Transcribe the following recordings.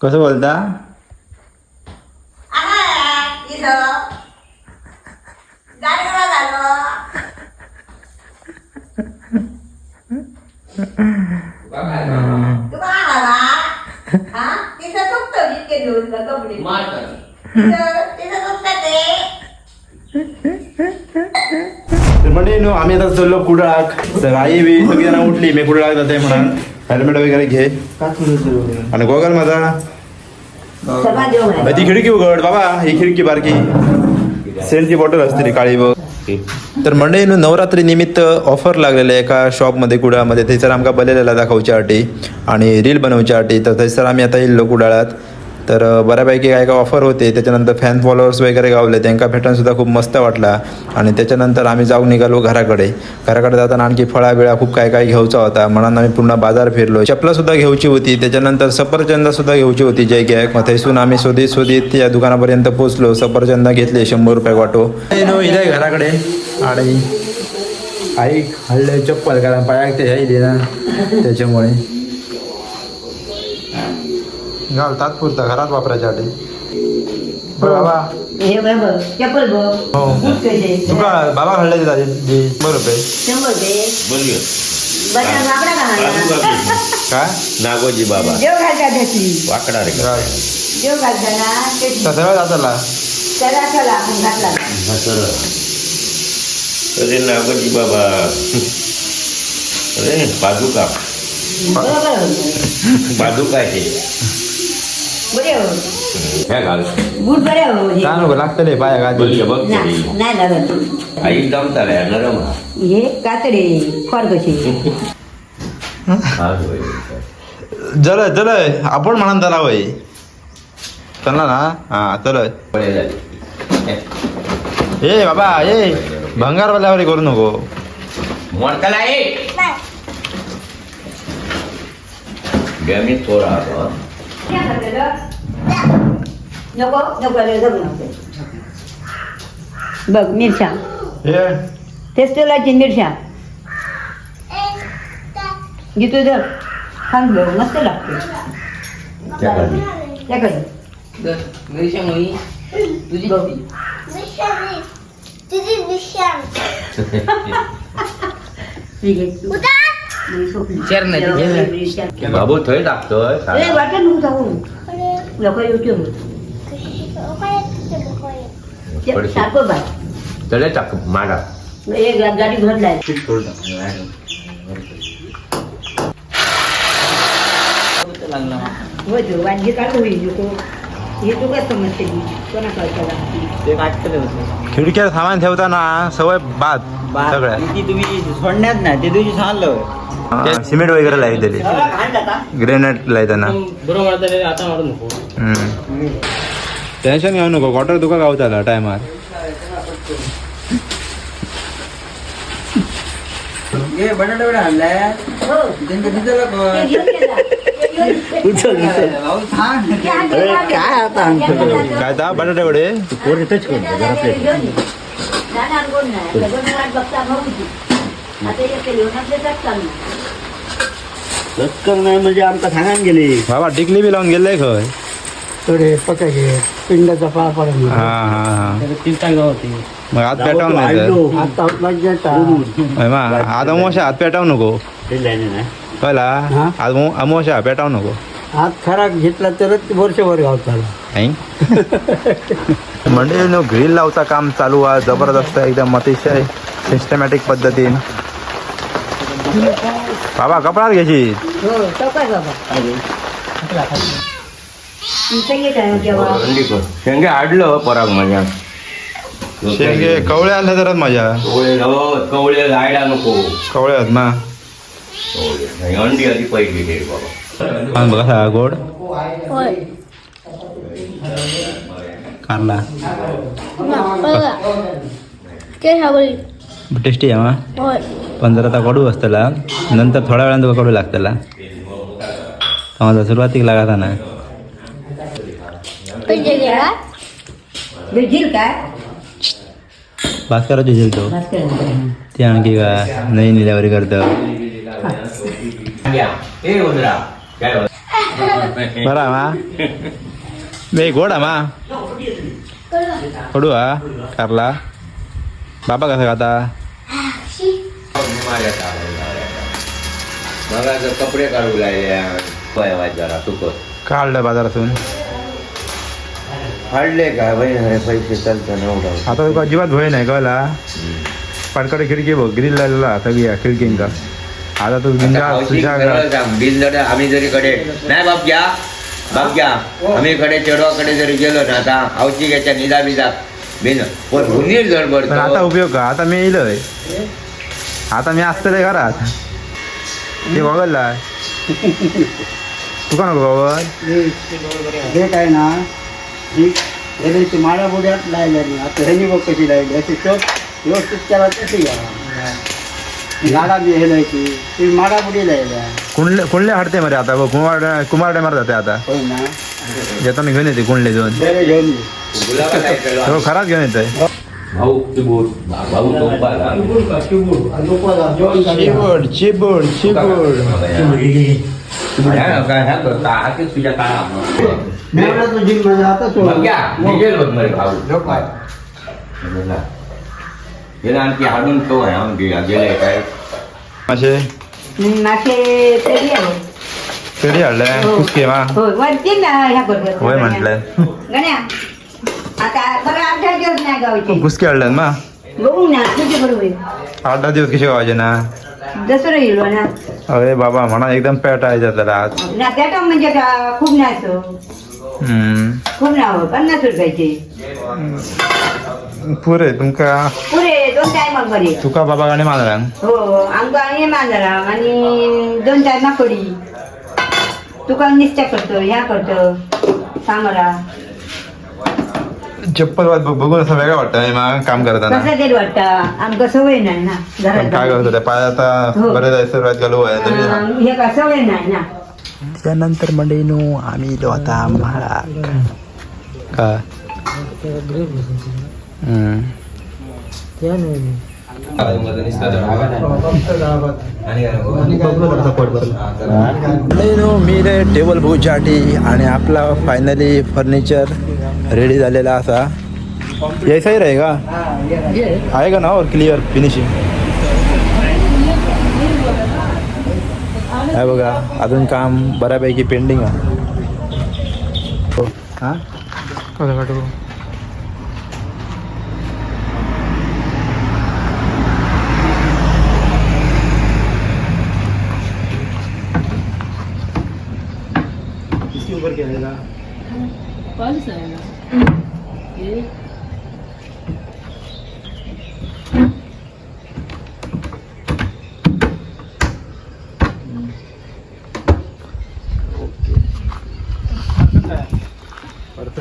कसं बोलता? तर म्हणजे आम्ही आता चाललो कुडाळाक तर आई बी सगळी जण उठली मी कुडाळाक जाते म्हणून. हेल्मेट वगैरे घे. आणि गोगल माझा. ती खिडकी उघड बाबा ही खिडकी बारकी. सेंटची बॉटल असते रे काळी बघ. तर मंडळी न्हू नवरात्री निमित्त ऑफर लागलेले एका शॉपमध्ये कुडाळमध्ये. थंयसर आमकां बलयलेला दाखवच्या आटी आणि रील बनवच्या आटी तर थंयसर आम्ही आता येयल्लो कुडाळात. तर बऱ्यापैकी काय काय ऑफर होते. त्याच्यानंतर फॅन फॉलोअर्स वगैरे गावले. त्यांना भेटूनसुद्धा खूप मस्त वाटला. आणि त्याच्यानंतर आम्ही जाऊन निघालो घराकडे. घराकडे जाताना आणखी फळा बिळा खूप काय काय घ्यायचा होता. म्हणून आम्ही पूर्ण बाजार फिरलो. चपलासुद्धा घ्यायची होती. त्याच्यानंतर सफरचंदसुद्धा घ्यायची होती. जय गॅक मग थैसून आम्ही शोधित शोधित या दुकानापर्यंत पोहोचलो. सफरचंद घेतले शंभर रुपये वाटो. इथे घराकडे. आणि आई हल्ले चप्पल कारण पायाक ते यायले ना. त्याच्यामुळे. घाल तात्पुरता घरात वापरायसाठी बरं बाबा. हे चप्पल बघ. हो. बूट कसे तुका बाबा हल्ले शंभर रुपये. शंभर रुपये. काय? नागोजी बाबा. देव घालता त्याची वाकडा रे. देव जाताला. त्याला चला आपण घातला अरे नागोजी बाबा. अरे पादुका. बरोबर. पादुका आहे बरे हो ह्या घाल बूट बरे हो हे. काय नको लागतले पाया गादी बोल बघ नाही तरी. नाही लागत आई जमताले नरम हा. हे कातडे खोड कशी हा होय. जल जल आपण म्हणा त्याला वय चला ना हा चल पळे झाले. ए बाबा ए भंगार वाल्यावर करू नको मोडकाला ये गमी थोडा हा. नको नको जगू नको बघ मिरच्या ए तेच तेलाची मिरच्या घेतो जर सांग बघ मस्त लागते त्या खाली. त्या कधी मिरच्यामुळे तुझी बघ विषारी तुझी विषाम ठीक आहे उदा विचार नाही. बाबू थंय टाकतोय. वाटत जाऊ लोक बाय चले टाक माडा एक गाडी भरलाय लागला वांगी काढू होईल हे खिडक्यात सामान ठेवताना सवय बाद सगळ्या ती तुम्ही सोडण्यात ना ते दिवशी सांगलं हा, सिमेंट वगैरे बरोबर आता आता मारू नको. टेन्शन घेऊ नको क्वार्टर तुका गावताला टायमार हे काय आता? काय ता बटाटे वडे? लटकन नाही म्हणजे आमचा सांगान गेली. बाबा टिकली बी लावून गेले खय. थोडे पकायचे पिंडाचा पडत हा हा हा. गावती. मग हात पेटावून नाही तर? आता लज्जता होय मा आज अमोशा हात पेटावू नको. कळला हा? आज अमो- अमोशा पेटावू नको. हात खराब घेतला तरच वर्षभर गावताला. नाही म्हणजे नो ग्रिल लावचा काम चालू आहे. जबरदस्त एकदम अतिशय सिस्टमॅटिक पद्धतीन. बाबा कपडात घ्यायची. हो तो काय बाबा तुमचं येत आहे. शेंगे हाडलं पराग माझ्या. शेंगे कवळे आले तरच माझ्या. कवळे हो, कवळे लायडा नको. कवळे आहेत ना. कवळे. नाही, अंडी आधी पहिली घे बाबा. हा, बघा हा गोड कारला टेस्टी आहे मा पण जर आता कडू असतला नंतर थोड्या वेळानं तुका कडू लागतला समजा सुरुवातीक लागता ना भेटतील काय भास्कराची झेलतो भास्कर ती आणखी का नाही निल्यावरी करतं घ्या. ए उंदरा काय बरा मा मे गोड हा मा कडू हा कारला बाबा कसा खाता आता कपडे काढू लागले जरा तुकत काढलं बाजारातून काढले का बहिण पैसे चालतं नव्हतं आता तुका अजिबात भय नाही कळला पाडकडे खिडकी बघ ग्रिल सगळी सगळ्या आता तू बिल जर आम्ही जरी कडे नाही बाप घ्या बाप घ्या आम्ही कडे चेडवाकडे जरी गेलो ना आता आवची घ्यायच्या निदा बिदा पण आता उपयोग का आता मी येईलय आता मी असतले घरात. ते बघलला तुका नको बघल हे काय ना ही रेल्वेची माळा बुड्यात आता ह्यानी बघ कशी लायली. अशी चोप व्यवस्थित त्याला तशी गाडा बी हेलायची ती माळा बुडी लायल्या. कुंडले कुंडले हडते मरे आता कुमारडे मार जाते आता. होय ना. येताना घेऊन येते कुंडले जाऊन घेऊन ये. तो खराच घेऊन येतोय भाऊ चिबूड भाऊ टोपाला चिबड चिबड चिबड काय ह्या करता हातीच तुझ्या काळा मेवढा तो जिममध्ये आता सोड. बघ घ्या निघेल बघ मरे भाऊ गेला आणखी हाडून तो आहे आम्ही गेले काय असे मासे तरी आहे कधी हाडलंय कुस्के मा होय वरती ना ह्या बरोबर होय म्हटलंय गण्या आता बरं आठ दहा दिवस नाही गावचे. कुस्के हाडल्यात मा? बघू ना तुझे बरोबर आठ दहा दिवस कसे ना? दसरा येलो ना अरे बाबा म्हणा एकदम पॅट आहे त्याला आज ना म्हणजे का खूप नाचो हम्म. खूप नाव पन्नास रुपयाचे. पुरे तुमका पुरे दोन टायमाक बरे. तुका बाबा गाणे मानला हो आमका आणि मांजरा आणि दोन टायमा कडी तुका निश्चय करतो ह्या करतो सांगरा चप्पल वाद बघ- बघून असं वेगळं वाटतं. मग काम करताना. कसं तरी वाटतं? आमका सवय नाही ना पण काय करतो त्या पाय आता हो. बरेच आहे सुरुवात घालू आहे. तरी अं, हे का सवय नाही ना? त्यानंतर मंडळीनो आम्ही इलो आता महाराज का? हम्म. मंडळीनो मी रे टेबल बघूच्यासाठी आणि आपला फायनली फर्निचर रेडी झालेला असा. यायचा आहे का? आहे का ना और क्लिअर फिनिशिंग आहे बघा अजून काम बऱ्यापैकी पेंडिंग आहे. हो. हा किसके ऊपर केलेला परफेक्ट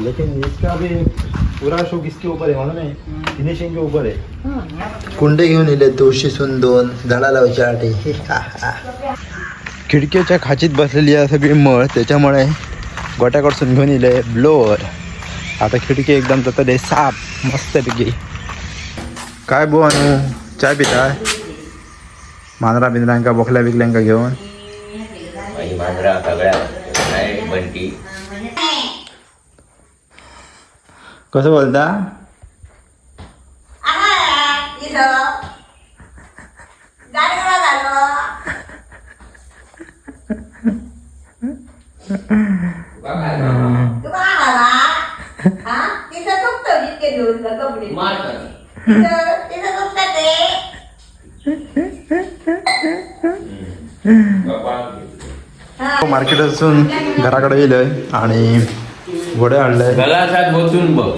लेकिन इसका भी पूरा शो किसके ऊपर है मालूम है? फिनिशिंग के ऊपर है। कुंडे घेऊन येले तुळशीसून दोन झाडा लावायच्यासाठी खिडकीच्या खाचीत बसलेली आहे सगळी मळ त्याच्यामुळे गोट्याकडसून घेऊन येले ब्लोअर. आता खिडकी एकदम तसं साफ मस्तपैकी काय बो अनु चाय पिताय? मांजरा बिंद्रांका बोकल्या बिकल्यांका घेऊन. कसं बोलता? ते मार्केट असून घराकडे येलोय आणि बसून बघ.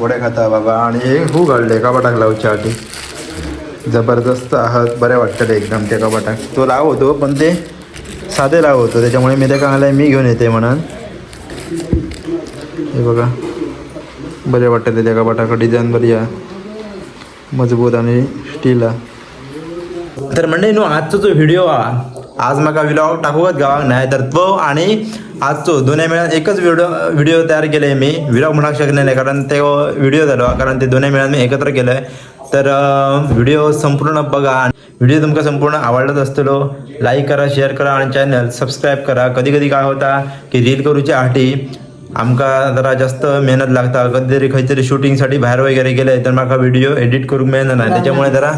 वड्या खाता बाबा आणि हे खूप घडले कपाटाक लावच्यासाठी जबरदस्त आहात बरे वाटतले एकदम त्या कपाटाक. तो लाव होतो पण ते साधे लाव होतो त्याच्यामुळे मी त्या कांगला मी घेऊन येते म्हणून. हे बघा. बरे वाटतं त्या कपाटाकडे डिझाईन बरी आहे मजबूत आणि स्टील. आहे तर म्हणजे न्हू आजचो जो व्हिडिओ हा आज म्हाका विलॉग टाकूच गावाक नाही तर तो आणि आजचो दोन्ही मेळान एकच व्हिडिओ व्हिडिओ तयार केले मी. विलॉग म्हणूक शकले नाही कारण ते व्हिडिओ झालो कारण ते दोन्ही मेळान मी एकत्र केलंय. तर व्हिडिओ संपूर्ण बघा. व्हिडिओ तुमका संपूर्ण आवडलाच असतलो. लाईक करा शेअर करा आणि चॅनल सबस्क्राईब करा. कधी कधी काय होता की रील करूच्या आठी आमका जरा जास्त मेहनत लागता कधीतरी खंयतरी शूटिंगसाठी बाहेर वगैरे गेले तर म्हाका व्हिडिओ एडिट करूक मेळना नाही. त्याच्यामुळे जरा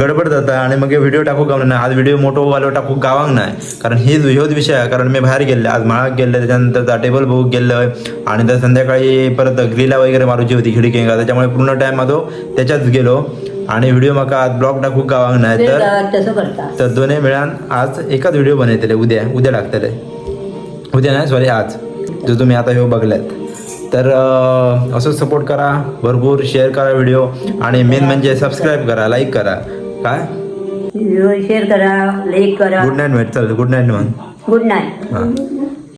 गडबड जाता आणि मग व्हिडिओ टाकूक गावना नाही आज व्हिडिओ मोठो वालो टाकूक गावांक नाही. कारण ही ह्योच विषय आहे. कारण मी बाहेर गेले आज माळाक गेले त्याच्यानंतर त्या टेबल बघूक गेलोय आणि तर संध्याकाळी परत ग्रिला वगैरे मारूची होती खिडकींका त्याच्यामुळे पूर्ण टाइम माझो त्याच्यात गेलो. आणि व्हिडिओ म्हाका आज ब्लॉग टाकूक गावांक नाही. तर तर दोन्ही मिळान आज एकाच व्हिडिओ बनयतले उद्या. उद्या टाकतले उद्या नाही सॉरी आज. जो तुम्ही आता ह्यो बघल्यात. तर अं, असंच सपोर्ट करा भरपूर शेअर करा व्हिडिओ आणि मेन म्हणजे सबस्क्राईब करा लाईक करा. काय? शेअर करा लाईक करा. गुड नाईट भेट चल गुड नाईट म्हण गुड नाईट हां.